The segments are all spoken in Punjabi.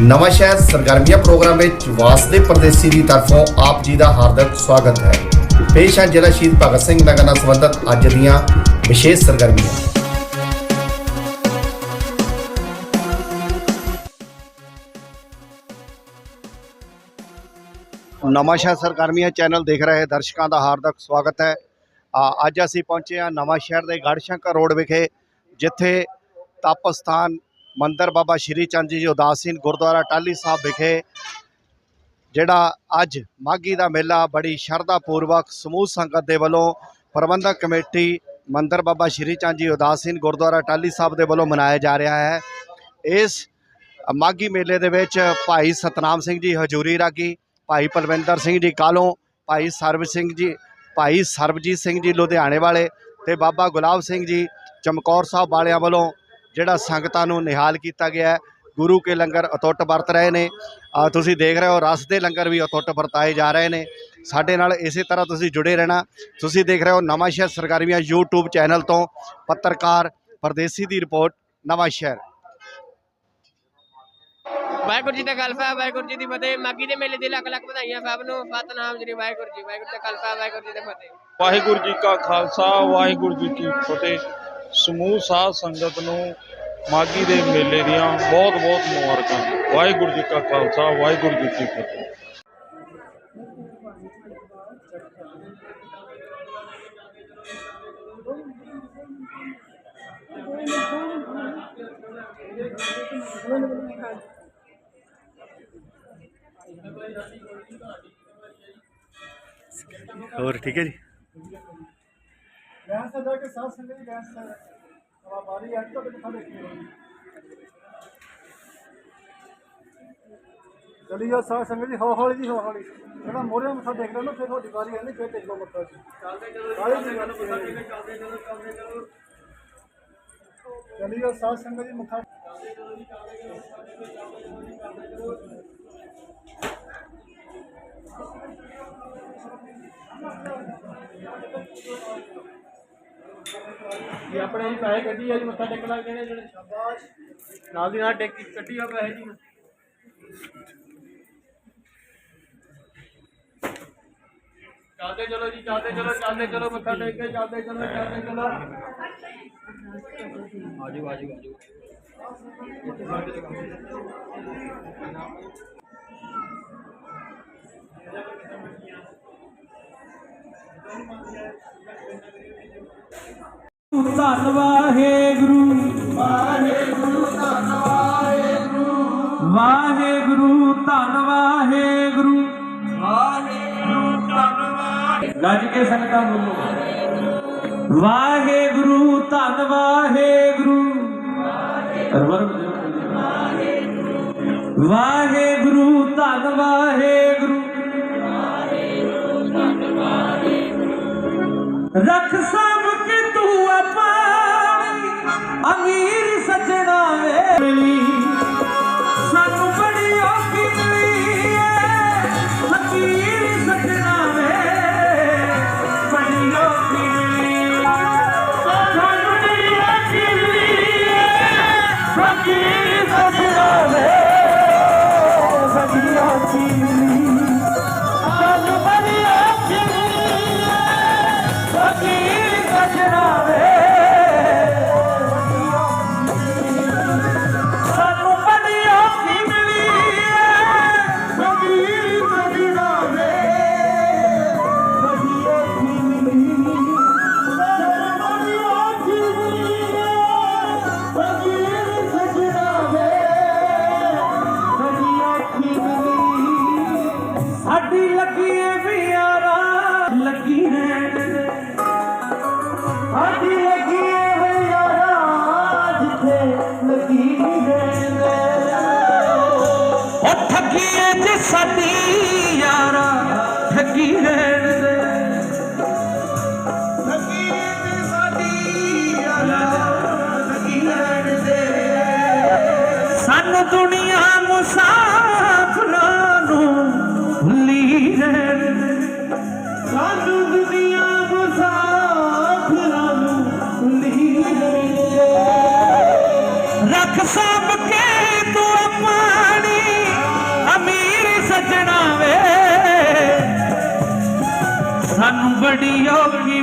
ਨਵਾਂ ਸ਼ਹਿਰ ਸਰਗਰਮੀਆਂ ਪ੍ਰੋਗਰਾਮ ਵਿੱਚ ਵਾਸਦੇ ਪਰਦੇਸੀ ਦੀ ਤਰਫੋਂ ਆਪ ਜੀ ਦਾ ਹਾਰਦਿਕ ਸਵਾਗਤ ਹੈ। ਪੇਸ਼ ਹੈ ਜ਼ਿਲ੍ਹਾ ਸ਼ਹੀਦ ਭਗਤ ਸਿੰਘ ਨਗਰ ਨਾਲ ਸੰਬੰਧਿਤ ਅੱਜ ਦੀਆਂ ਵਿਸ਼ੇਸ਼ ਸਰਗਰਮੀਆਂ। ਨਵਾਂਸ਼ਹਿਰ ਸਰਗਰਮੀਆਂ ਚੈਨਲ ਦੇਖ ਰਹੇ ਦਰਸ਼ਕਾਂ ਦਾ ਹਾਰਦਿਕ ਸਵਾਗਤ ਹੈ। ਅੱਜ ਅਸੀਂ ਪਹੁੰਚੇ ਹਾਂ ਨਵਾਂਸ਼ਹਿਰ ਦੇ ਗੜਸ਼ੰਕਰ ਰੋਡ ਵਿਖੇ, ਜਿੱਥੇ ਤਪ ਸਥਾਨ ਮੰਦਰ ਬਾਬਾ ਸ਼੍ਰੀ ਚੰਦ ਜੀ ਉਦਾਸੀਨ ਗੁਰਦੁਆਰਾ ਟਾਲੀ ਸਾਹਿਬ ਵਿਖੇ, ਜਿਹੜਾ ਅੱਜ ਮਾਘੀ ਦਾ ਮੇਲਾ ਬੜੀ ਸ਼ਰਧਾ ਪੂਰਵਕ ਸਮੂਹ ਸੰਗਤ ਦੇ ਵੱਲੋਂ ਪ੍ਰਬੰਧਕ ਕਮੇਟੀ ਮੰਦਰ ਬਾਬਾ ਸ਼੍ਰੀ ਚੰਦ ਜੀ ਉਦਾਸੀਨ ਗੁਰਦੁਆਰਾ ਟਾਲੀ ਸਾਹਿਬ ਦੇ ਵੱਲੋਂ ਮਨਾਇਆ ਜਾ ਰਿਹਾ ਹੈ। ਇਸ ਮਾਘੀ ਮੇਲੇ ਦੇ ਵਿੱਚ ਭਾਈ ਸਤਨਾਮ ਸਿੰਘ ਜੀ ਹਜੂਰੀ ਰਾਗੀ, ਭਾਈ ਪਲਵਿੰਦਰ ਸਿੰਘ ਜੀ ਕਾਲੋਂ, ਭਾਈ ਸਰਬ ਸਿੰਘ ਜੀ, ਭਾਈ ਸਰਬਜੀਤ ਸਿੰਘ ਜੀ ਲੁਧਿਆਣੇ ਵਾਲੇ ਤੇ ਬਾਬਾ ਗੁਲਾਬ ਸਿੰਘ ਜੀ ਚਮਕੌਰ ਸਾਹਿਬ ਵਾਲਿਆਂ ਵੱਲੋਂ ਜਿਹੜਾ ਸੰਗਤਾਂ ਨੂੰ ਨਿਹਾਲ ਕੀਤਾ ਗਿਆ ਹੈ ਗੁਰੂ ਕੇ ਲੰਗਰ ਅਟੁੱਟ ਵਰਤ ਰਹੇ ਨੇ। ਤੁਸੀਂ ਦੇਖ ਰਹੇ ਹੋ ਰਸ ਦੇ ਲੰਗਰ ਵੀ ਅਟੁੱਟ ਵਰਤਾਏ ਜਾ ਰਹੇ ਨੇ। ਸਾਡੇ ਨਾਲ ਇਸੇ ਤਰ੍ਹਾਂ ਤੁਸੀਂ ਜੁੜੇ ਰਹਿਣਾ। ਤੁਸੀਂ ਦੇਖ ਰਹੇ ਹੋ ਨਵਾਂ ਸ਼ਹਿਰ ਸਰਕਾਰੀਆਂ YouTube ਚੈਨਲ ਤੋਂ ਪੱਤਰਕਾਰ ਪਰਦੇਸੀ ਦੀ ਰਿਪੋਰਟ ਨਵਾਂ ਸ਼ਹਿਰ। ਵਾਹਿਗੁਰੂ ਜੀ ਦਾ ਖਾਲਸਾ ਵਾਹਿਗੁਰੂ ਜੀ ਦੀ ਫਤਿਹ। ਮਾਗੀ ਦੇ ਮੇਲੇ ਦੀ ਲੱਖ ਲੱਖ ਵਧਾਈਆਂ ਸਭ ਨੂੰ। ਸਤਨਾਮ ਸ੍ਰੀ ਵਾਹਿਗੁਰੂ ਜੀ ਵਾਹਿਗੁਰੂ ਜੀ ਦਾ ਖਾਲਸਾ ਵਾਹਿਗੁਰੂ ਜੀ ਦੀ ਫਤਿਹ। ਵਾਹਿਗੁਰੂ ਜੀ ਕਾ ਖਾਲਸਾ ਵਾਹਿਗੁਰੂ ਜੀ ਕੀ ਫਤਿਹ। ਸਮੂਹ ਸਾਧ ਸੰਗਤ ਨੂੰ ਮਾਗੀ ਦੇ ਮੇਲੇ ਦੀਆਂ ਬਹੁਤ ਬਹੁਤ ਮੁਬਾਰਕਾਂ। ਵਾਹਿਗੁਰੂ ਜੀ ਕਾ ਖਾਲਸਾ, ਵਾਹਿਗੁਰੂ ਜੀ ਕੀ ਫਤਿਹ। ਹੋਰ ਠੀਕ ਹੈ ਜੀ? ਬੈਂਸ ਦਾ ਕਿ ਸਾਧ ਸੰਗਤ ਦੀ ਬੈਂਸ ਹਵਾ ਬਾਰੀ ਅੱਜ ਤੱਕ ਕਿੱਥਾ ਦੇਖੀ ਹੋਣੀ ਚਲੀ ਜਾ ਸਾਧ ਸੰਗਤ ਜੀ ਹੌਲੀ ਹੌਲੀ ਜੀ ਹੌਲੀ ਹੌਲੀ ਜਿਹੜਾ ਮੋਰੇ ਮੱਥਾ ਦੇਖਦਾ ਨਾ ਫਿਰ ਤੁਹਾਡੀ ਵਾਰੀ ਆਣੀ ਫਿਰ ਦੇਖ ਲਓ ਮੱਥਾ ਜੀ ਚੱਲਦੇ ਚਲੋ ਚੱਲਦੇ ਚਲੋ ਚੱਲਦੇ ਚਲੋ ਚਲੀ ਜਾ ਸਾਧ ਸੰਗਤ ਜੀ ਮੱਥਾ ਜੀ ਆਪਣੇ ਜੀ ਪੈਸੇ ਕੱਢੀ ਆ ਜੀ, ਮੱਥਾ ਟੇਕਣ ਲੱਗ ਨੇ ਜਿਹੜੇ। ਸ਼ਾਬਾਸ਼ ਨਾਲ ਦੀ ਨਾਲ ਟੇਕ ਕੱਢੀ ਆ ਪੈਸੇ ਜੀ। ਚੱਲਦੇ ਚਲੋ ਜੀ, ਚੱਲਦੇ ਚਲੋ ਚੱਲਦੇ ਚਲੋ, ਮੱਥਾ ਟੇਕ ਕੇ ਚੱਲਦੇ ਚਲੋ ਚੱਲਦੇ ਚਲੋ। ਆਜੋ ਆਜੋ ਆਜੋ। ਧੰਨ ਵਾਹਿਗੁਰੂ। ਵਾਹਿਗੁਰੂ, ਧੰਨ ਵਾਹਿਗੁਰੂ। ਵਾਹਿਗੁਰੂ ਧੰਨ ਵਾਹਿਗੁਰੂ ਵਾਹਿਗੁਰੂ, ਧੰਨ ਵਾਹਿਗੁਰੂ। ਗੱਜ ਕੇ ਸੰਗਤਾਂ ਬੋਲੋ ਵਾਹਿਗੁਰੂ ਧੰਨ ਵਾਹਿਗੁਰੂ ਵਾਹਿਗੁਰੂ ਧੰਨ ਵਾਹਿਗੁਰੂ। ਰੱਖ ਸਭ ਕੇ ਤੂੰ ਜਿੱਥੇ ਲੱਗੀ ਰਹਿਣ ਦੇ ਉਹ ਠੱਗੀ ਏ ਜੇ ਸਾਡੀ ਯਾਰਾ ਠੱਗੀ ਰਹਿਣ ਦੇ ਠੱਗੀ ਏ ਜੇ ਸਾਡੀ ਯਾਰਾ ਠੱਗੀ ਰਹਿਣ ਦੇ ਸਾਨੂੰ ਦੁਨੀਆ ਮੁਸਾਫਰਾਂ ਲੱਖ ਸਾਂਭ ਕੇ ਤੂੰ ਪਾਣੀ ਅਮੀਰ ਸਜਣਾ ਵੇ। ਸਾਨੂੰ ਬੜੀ ਔਖੀ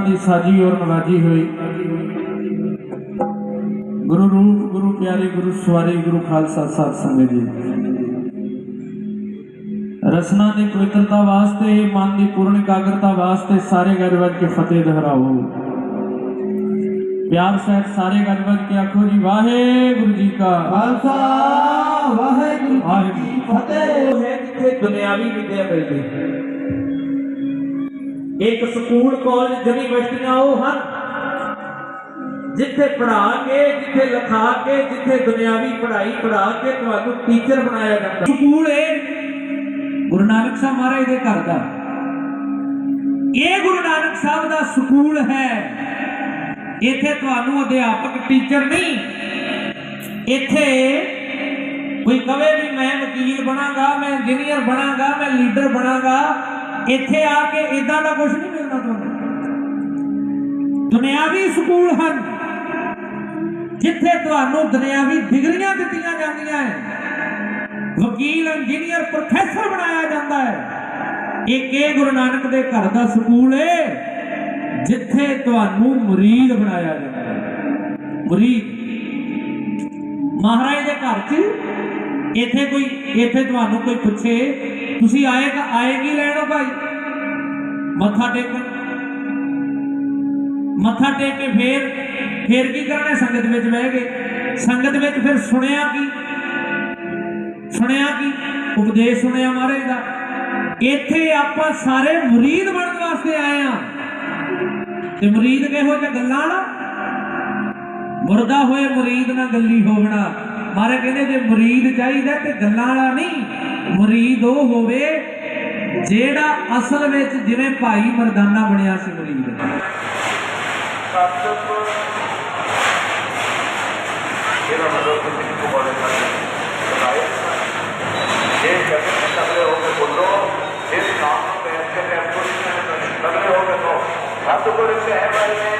ਸਤਿਗੁਰਾਂ ਦੀ ਸਾਜੀ ਔਰ ਨਵਾਜੀ ਹੋਈ। ਗੁਰੂ ਰੂਪ ਗੁਰੂ ਪਿਆਰੇ ਗੁਰੂ ਸਵਾਰੇ ਗੁਰੂ ਖਾਲਸਾ ਸਾਧ ਸੰਗਤ ਜੀ। ਰਸਨਾ ਦੀ ਪਵਿੱਤਰਤਾ ਵਾਸਤੇ ਮਨ ਦੀ ਪੂਰਨ ਇਕਾਗਰਤਾ ਵਾਸਤੇ ਸਾਰੇ ਗੜ ਵੱਜ ਕੇ ਫਤਿਹ ਦੁਹਰਾਓ। ਪਿਆਰ ਸਹਿਤ ਸਾਰੇ ਗੜ ਵੱਜ ਕੇ ਆਖੋ ਜੀ ਵਾਹਿਗੁਰੂ ਜੀ ਕਾ ਖਾਲਸਾ। ਵਾਹਿਗੁਰੂ ਜੀ ਕੀ ਫਤਿਹ। ਹੈ ਜਿੱਥੇ ਦੁਨਿਆਵੀ ਵਿਦਿਆ ਮਿਲਦੀ। ਇੱਕ ਸਕੂਲ ਕਾਲਜ ਯੂਨੀਵਰਸਿਟੀਆਂ ਉਹ ਹਨ। ਜਿੱਥੇ ਪੜ੍ਹਾ ਕੇ, ਜਿੱਥੇ ਲਿਖਾ ਕੇ, ਜਿੱਥੇ ਦੁਨਿਆਵੀ ਪੜ੍ਹਾਈ ਪੜ੍ਹਾ ਕੇ ਤੁਹਾਨੂੰ ਟੀਚਰ ਬਣਾਇਆ ਜਾਂਦਾ। ਸਕੂਲ ਇਹ ਗੁਰੂ ਨਾਨਕ ਸਾਹਿਬ ਮਹਾਰਾਜ ਦੇ ਘਰ ਦਾ। ਇਹ ਗੁਰੂ ਨਾਨਕ ਸਾਹਿਬ ਦਾ ਸਕੂਲ ਹੈ। ਇੱਥੇ ਤੁਹਾਨੂੰ ਅਧਿਆਪਕ ਟੀਚਰ ਨਹੀਂ। ਇੱਥੇ ਕੋਈ ਕਵੇ ਵੀ ਮੈਂ ਵਕੀਲ ਬਣਾਂਗਾ, ਮੈਂ ਇੰਜੀਨੀਅਰ ਬਣਾਂਗਾ, ਮੈਂ ਲੀਡਰ ਬਣਾਂਗਾ। ਇੱਥੇ ਆ ਕੇ ਇਦਾਂ ਦਾ ਕੁਝ ਨਹੀਂ ਮਿਲਦਾ ਤੁਹਾਨੂੰ। ਦੁਨਿਆਵੀ ਸਕੂਲ ਹਨ, ਜਿੱਥੇ ਤੁਹਾਨੂੰ ਦੁਨਿਆਵੀ ਡਿਗਰੀਆਂ ਦਿੱਤੀਆਂ ਜਾਂਦੀਆਂ ਹੈ। ਵਕੀਲ, ਇੰਜੀਨੀਅਰ, ਪ੍ਰੋਫੈਸਰ ਬਣਾਇਆ ਜਾਂਦਾ ਹੈ। ਇਹ ਇਹ ਗੁਰੂ ਨਾਨਕ ਦੇ ਘਰ ਦਾ ਸਕੂਲ ਹੈ ਜਿੱਥੇ ਤੁਹਾਨੂੰ ਮੁਰੀਦ ਬਣਾਇਆ ਜਾਂਦਾ ਹੈ। ਮੁਰੀਦ। ਮਹਾਰਾਜ ਦੇ ਘਰ 'ਚ ਇੱਥੇ ਕੋਈ, ਇੱਥੇ ਤੁਹਾਨੂੰ ਕੋਈ ਪੁੱਛੇ ਤੁਸੀਂ ਆਏ ਆਏ ਕੀ ਲੈਣੋ ਭਾਈ? ਮੱਥਾ ਟੇਕਣ। ਮੱਥਾ ਟੇਕ ਕੇ ਫੇਰ ਫੇਰ ਕੀ ਕਰਨਾ ਸੰਗਤ ਵਿੱਚ ਬਹਿ ਗਏ ਸੰਗਤ ਵਿੱਚ ਫਿਰ ਸੁਣਿਆ ਕੀ? ਸੁਣਿਆ ਕੀ? ਉਪਦੇਸ਼ ਸੁਣਿਆ ਮਹਾਰਾਜ ਦਾ। ਇੱਥੇ ਆਪਾਂ ਸਾਰੇ ਮੁਰੀਦ ਬਣਨ ਵਾਸਤੇ ਆਏ ਆ ਤੇ ਮੁਰੀਦ ਕਿਹੋ ਜਿਹਾ ਗੱਲਾਂ ਨਾ? ਮੁਰਦਾ ਹੋਏ ਮੁਰੀਦ ਨਾ ਗੱਲੀ ਹੋਵਣਾ। ਮਾਰੇ ਕਹਿੰਦੇ ਜੇ murid ਚਾਹੀਦਾ ਤੇ ਗੱਲਾਂ ਵਾਲਾ ਨਹੀਂ murid ਉਹ ਹੋਵੇ ਜਿਹੜਾ ਅਸਲ ਵਿੱਚ ਜਿਵੇਂ ਭਾਈ ਮਰਦਾਨਾ ਬਣਿਆ ਸੀ murid ਸਤਿਗੁਰੂ ਇਹਦਾ ਮਤਲਬ ਕਿਸੇ ਨੂੰ ਬੋਲੇ ਨਾ ਜੇ ਜਗਤ ਤਗੜੇ ਹੋ ਕੇ ਬੋਲੋ ਇਸ ਨਾਮ ਨੂੰ ਬੈਠ ਕੇ ਆਪਕੋ ਤਗੜੇ ਹੋ ਕੇ ਕਹੋ ਸਤਿਗੁਰੂ ਸਹਿਬਾਈ ਨੇ